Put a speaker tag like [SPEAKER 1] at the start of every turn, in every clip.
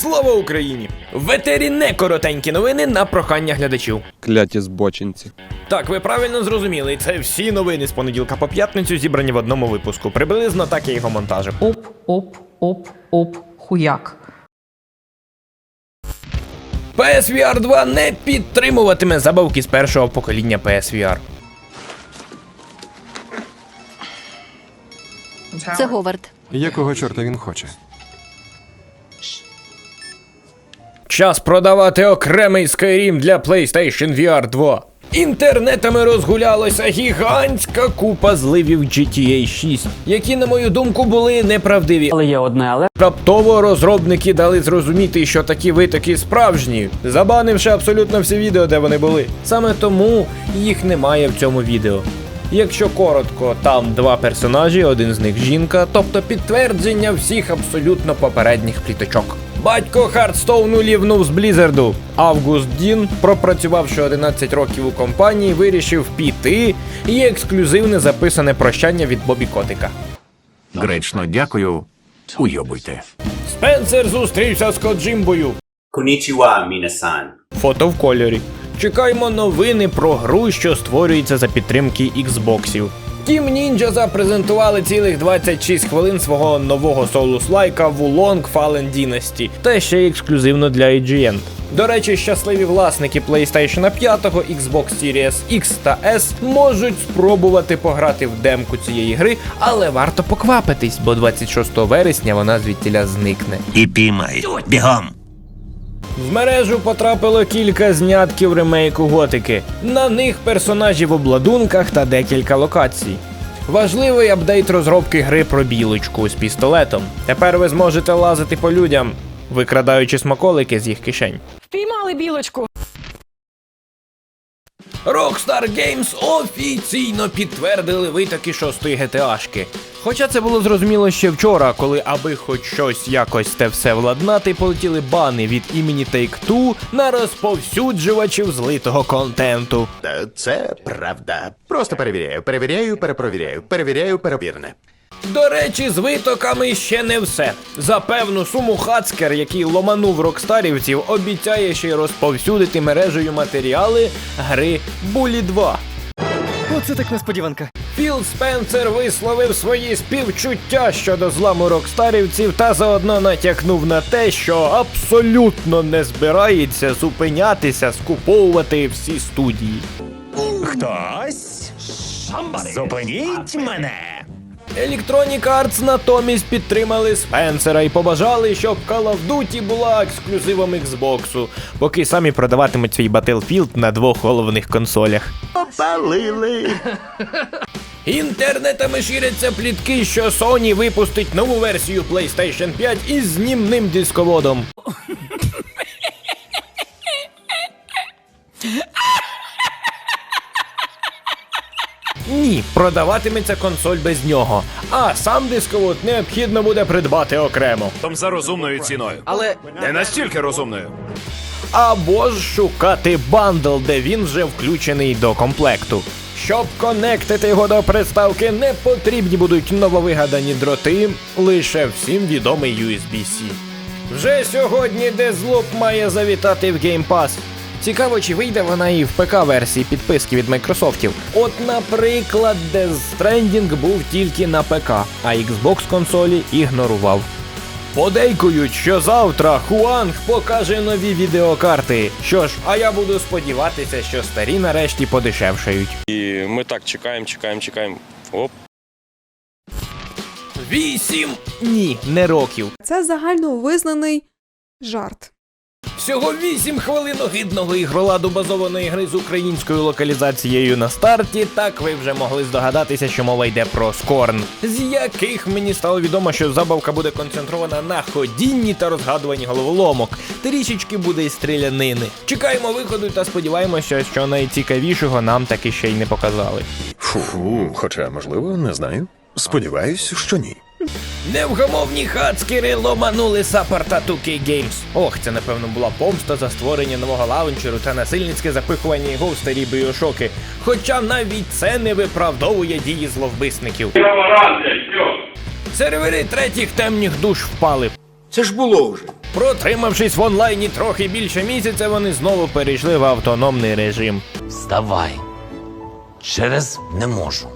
[SPEAKER 1] Слава Україні! В етері не коротенькі новини на прохання глядачів.
[SPEAKER 2] Кляті збочинці.
[SPEAKER 1] Так, ви правильно зрозуміли, це всі новини з понеділка по п'ятницю зібрані в одному випуску. Приблизно так я його монтажив.
[SPEAKER 3] Оп, оп, оп, оп, хуяк.
[SPEAKER 1] PSVR 2 не підтримуватиме забавки з першого покоління PSVR.
[SPEAKER 4] Це Говард.
[SPEAKER 5] Якого чорта він хоче?
[SPEAKER 1] Час продавати окремий Skyrim для PlayStation VR 2. Інтернетами розгулялася гігантська купа зливів GTA 6, які, на мою думку, були неправдиві.
[SPEAKER 6] Але є одне але.
[SPEAKER 1] Раптово розробники дали зрозуміти, що такі витоки справжні, забанивши абсолютно всі відео, де вони були. Саме тому їх немає в цьому відео. Якщо коротко, там два персонажі, один з них жінка, тобто підтвердження всіх абсолютно попередніх пліточок. Батько Хардстоуну лівнув з Блізерду. Август Дін, пропрацювавши 11 років у компанії, вирішив піти і ексклюзивне записане прощання від Бобі Котика.
[SPEAKER 7] Гречно дякую. Уйобуйте.
[SPEAKER 1] Спенсер зустрівся з Коджимбою.
[SPEAKER 8] Konnichiwa, minasan.
[SPEAKER 1] Фото в кольорі. Чекаємо новини про гру, що створюється за підтримки Xboxів. Team Ninja запрезентували цілих 26 хвилин свого нового соулус-лайка Wulong Fallen Dynasty, та ще й ексклюзивно для IGN. До речі, щасливі власники PlayStation 5, Xbox Series X та S можуть спробувати пограти в демку цієї гри, але варто поквапитись, бо 26 вересня вона звідтіля зникне.
[SPEAKER 7] І піймай. Бігом.
[SPEAKER 1] В мережу потрапило кілька знятків ремейку готики. На них персонажі в обладунках та декілька локацій. Важливий апдейт розробки гри про білочку з пістолетом. Тепер ви зможете лазити по людям, викрадаючи смаколики з їх кишень.
[SPEAKER 3] Впіймали білочку.
[SPEAKER 1] Rockstar Games офіційно підтвердили витоки шостої GTA-шки. Хоча це було зрозуміло ще вчора, коли аби хоч щось якось те все владнати, полетіли бани від імені Take-Two на розповсюджувачів злитого контенту.
[SPEAKER 9] Це правда. Просто перевіряю, перевіряю, перепровіряю, перевіряю, перевірне.
[SPEAKER 1] До речі, з витоками ще не все. За певну суму Хацкер, який ломанув рокстарівців, обіцяє ще й розповсюдити мережею матеріали гри Булі 2.
[SPEAKER 6] Оце так несподіванка.
[SPEAKER 1] Філ Спенсер висловив свої співчуття щодо зламу рокстарівців та заодно натякнув на те, що абсолютно не збирається зупинятися, скуповувати всі студії.
[SPEAKER 7] Хтось? Зупиніть мене.
[SPEAKER 1] Electronic Arts натомість підтримали Спенсера і побажали, щоб Call of Duty була ексклюзивом Xbox, поки самі продаватимуть свій Battlefield на двох головних консолях.
[SPEAKER 9] Попалили.
[SPEAKER 1] Інтернетами ширяться плітки, що Sony випустить нову версію PlayStation 5 із знімним дисководом. Ні, продаватиметься консоль без нього, а сам дисковод необхідно буде придбати окремо.
[SPEAKER 10] Там за розумною ціною. Але не настільки розумною.
[SPEAKER 1] Або ж шукати бандл, де він вже включений до комплекту. Щоб конектити його до приставки, не потрібні будуть нововигадані дроти, лише всім відомий USB-C. Вже сьогодні Deathloop має завітати в Game Pass. Цікаво, чи вийде вона і в ПК-версії підписки від Майкрософтів. От, наприклад, Death Stranding був тільки на ПК, а Xbox консолі ігнорував. Подейкують, що завтра Хуанг покаже нові відеокарти. Що ж, а я буду сподіватися, що старі нарешті подешевшають.
[SPEAKER 2] І ми так чекаємо, чекаємо, чекаємо. Оп.
[SPEAKER 1] Вісім ні, не років.
[SPEAKER 11] Це загальновизнаний жарт.
[SPEAKER 1] Всього 8 хвилин огидного ігроладу базованої гри з українською локалізацією на старті. Так ви вже могли здогадатися, що мова йде про Скорн, з яких мені стало відомо, що забавка буде концентрована на ходінні та розгадуванні головоломок. Трішечки буде й стрілянини. Чекаємо виходу та сподіваємося, що найцікавішого нам таки ще й не показали.
[SPEAKER 9] Фу, хоча, можливо, не знаю. Сподіваюсь, що ні.
[SPEAKER 1] Невгамовні хацкери ломанули саппорта 2K Games. Ох, це напевно була помста за створення нового лаунчеру та насильницьке запихування його в старі біошоки. Хоча навіть це не виправдовує дії зловбисників. Сервери третіх темних душ впали.
[SPEAKER 10] Це ж було вже.
[SPEAKER 1] Протримавшись в онлайні трохи більше місяця, вони знову перейшли в автономний режим.
[SPEAKER 4] Вставай. Через не можу.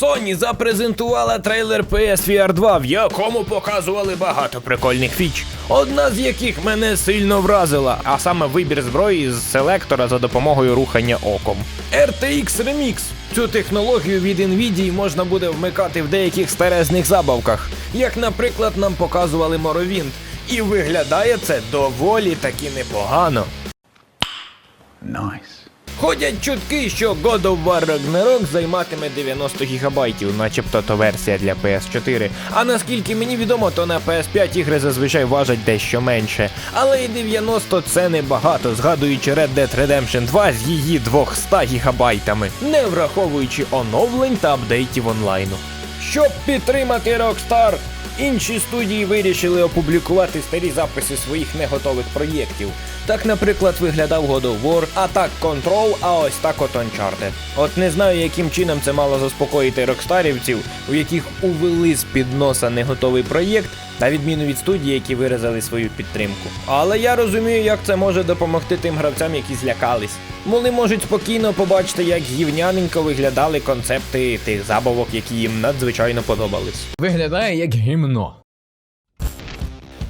[SPEAKER 1] Sony запрезентувала трейлер PSVR 2, в якому показували багато прикольних фіч. Одна з яких мене сильно вразила, а саме вибір зброї з селектора за допомогою рухання оком. RTX Remix. Цю технологію від Nvidia можна буде вмикати в деяких старезних забавках, як, наприклад, нам показували Morrowind. І виглядає це доволі таки непогано. Ходять чутки, що God of War Ragnarok займатиме 90 гігабайтів, начебто то версія для PS4. А наскільки мені відомо, то на PS5 ігри зазвичай важать дещо менше. Але і 90 це небагато, згадуючи Red Dead Redemption 2 з її 200 гігабайтами, не враховуючи оновлень та апдейтів онлайну. Щоб підтримати Rockstar, інші студії вирішили опублікувати старі записи своїх неготових проєктів. Так, наприклад, виглядав God of War, а так Control, а ось так от Uncharted. От не знаю, яким чином це мало заспокоїти рокстарівців, у яких увели з під носа неготовий проєкт, на відміну від студії, які виразили свою підтримку. Але я розумію, як це може допомогти тим гравцям, які злякались. Вони можуть спокійно побачити, як гівняненько виглядали концепти тих забавок, які їм надзвичайно подобались.
[SPEAKER 5] Виглядає як гімно.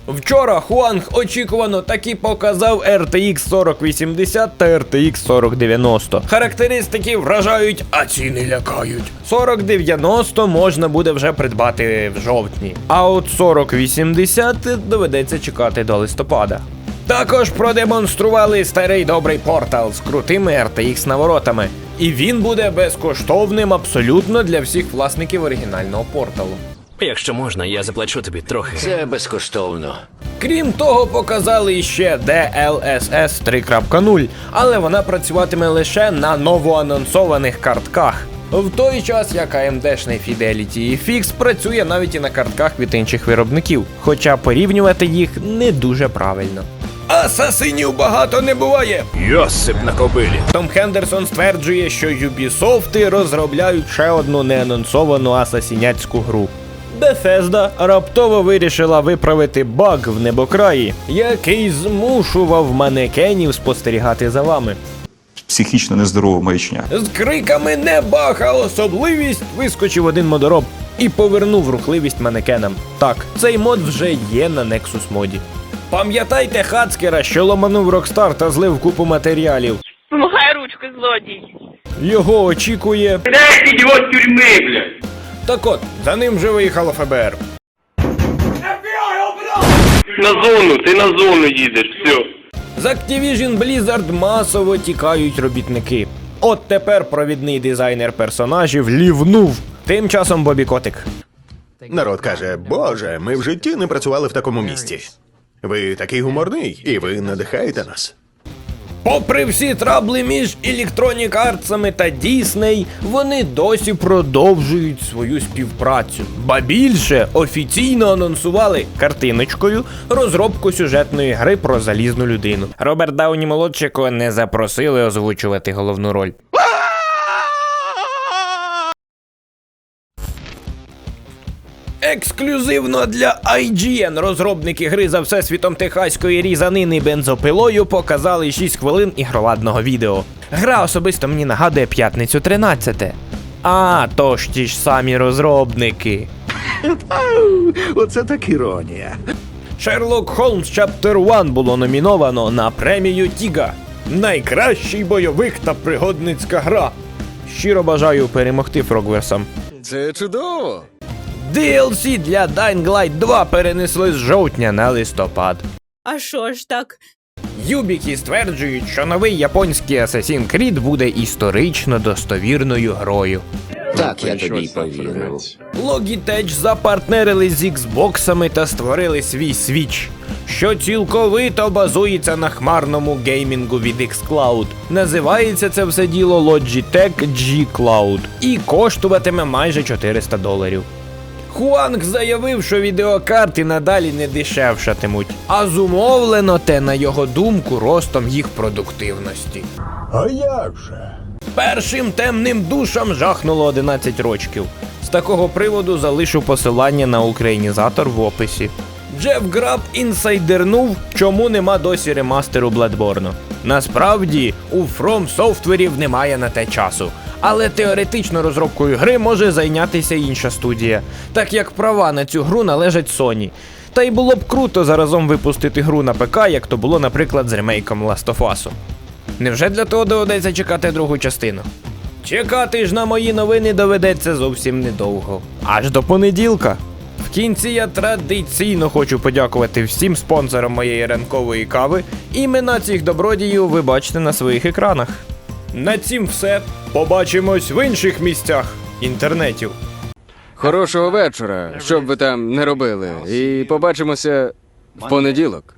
[SPEAKER 1] Вчора Хуанг очікувано таки показав RTX 4080 та RTX 4090. Характеристики вражають, а ціни лякають. 4090 можна буде вже придбати в жовтні, а от 4080 доведеться чекати до листопада. Також продемонстрували старий добрий портал з крутими RTX наворотами. І він буде безкоштовним абсолютно для всіх власників оригінального порталу.
[SPEAKER 4] Якщо можна, я заплачу тобі трохи.
[SPEAKER 7] Це безкоштовно.
[SPEAKER 1] Крім того, показали ще DLSS 3.0, але вона працюватиме лише на новоанонсованих картках. В той час як AMD-шний Fidelity FX працює навіть і на картках від інших виробників, хоча порівнювати їх не дуже правильно. Асасинів багато не буває.
[SPEAKER 10] Йосип на кобилі.
[SPEAKER 1] Том Хендерсон стверджує, що Ubisoft розробляють ще одну неанонсовану асасіняцьку гру. Bethesda раптово вирішила виправити баг в небокраї, який змушував манекенів спостерігати за вами.
[SPEAKER 12] Психічно нездорова маячня.
[SPEAKER 1] З криками не баг, а особливість вискочив один модороб і повернув рухливість манекенам. Так, цей мод вже є на Nexus моді. Пам'ятайте Хацкера, що ломанув Rockstar та злив купу матеріалів.
[SPEAKER 3] Помагай ручку, злодій.
[SPEAKER 1] Його очікує.
[SPEAKER 7] Блядь, його тюрми, блядь!
[SPEAKER 1] Так от, за ним вже виїхало ФБР.
[SPEAKER 2] На зону, ти на зону їдеш, все.
[SPEAKER 1] З Activision Blizzard масово тікають робітники. От тепер провідний дизайнер персонажів лівнув. Тим часом Бобі Котик.
[SPEAKER 9] Народ каже: Боже, ми в житті не працювали в такому місці. Ви такий гуморний, і ви надихаєте нас.
[SPEAKER 1] Попри всі трабли між Electronic Arts та Disney, вони досі продовжують свою співпрацю. Ба більше офіційно анонсували картиночкою розробку сюжетної гри про залізну людину. Роберт Дауні молодшого не запросили озвучувати головну роль. Ексклюзивно для IGN розробники гри за всесвітом техаської різанини бензопилою показали 6 хвилин ігроладного відео. Гра особисто мені нагадує п'ятницю 13. А, то ж ті ж самі розробники.
[SPEAKER 7] Оце так іронія.
[SPEAKER 1] Sherlock Holmes Chapter 1 було номіновано на премію Тіга. Найкращий бойовик та пригодницька гра. Щиро бажаю перемогти Фрогверсам.
[SPEAKER 10] Це чудово.
[SPEAKER 1] DLC для Dying Light 2 перенесли з жовтня на листопад.
[SPEAKER 3] А що ж так?
[SPEAKER 1] Юбіки стверджують, що новий японський Assassin's Creed буде історично достовірною грою.
[SPEAKER 4] Так, я тобі повірив.
[SPEAKER 1] Logitech запартнерили з Xboxами та створили свій Switch, що цілковито базується на хмарному геймінгу від xCloud. Називається це все діло Logitech G Cloud і коштуватиме майже 400 доларів. Хуанг заявив, що відеокарти надалі не дешевшатимуть, а зумовлено те, на його думку, ростом їх продуктивності.
[SPEAKER 7] А як же?
[SPEAKER 1] Першим темним душам жахнуло 11 рочків. З такого приводу залишу посилання на українізатор в описі. Джеф Граб інсайдернув, чому нема досі ремастеру Bloodborne. Насправді, у From Software'ів немає на те часу. Але теоретично розробкою гри може зайнятися інша студія, так як права на цю гру належать Sony. Та й було б круто заразом випустити гру на ПК, як то було, наприклад, з ремейком Last of Us. Невже для того доведеться чекати другу частину? Чекати ж на мої новини доведеться зовсім недовго. Аж до понеділка. В кінці я традиційно хочу подякувати всім спонсорам моєї ранкової кави. Імена цих добродіїв ви бачите на своїх екранах. На цім все. Побачимось в інших місцях інтернетів.
[SPEAKER 6] Хорошого вечора, що б ви там не робили. І побачимося в понеділок.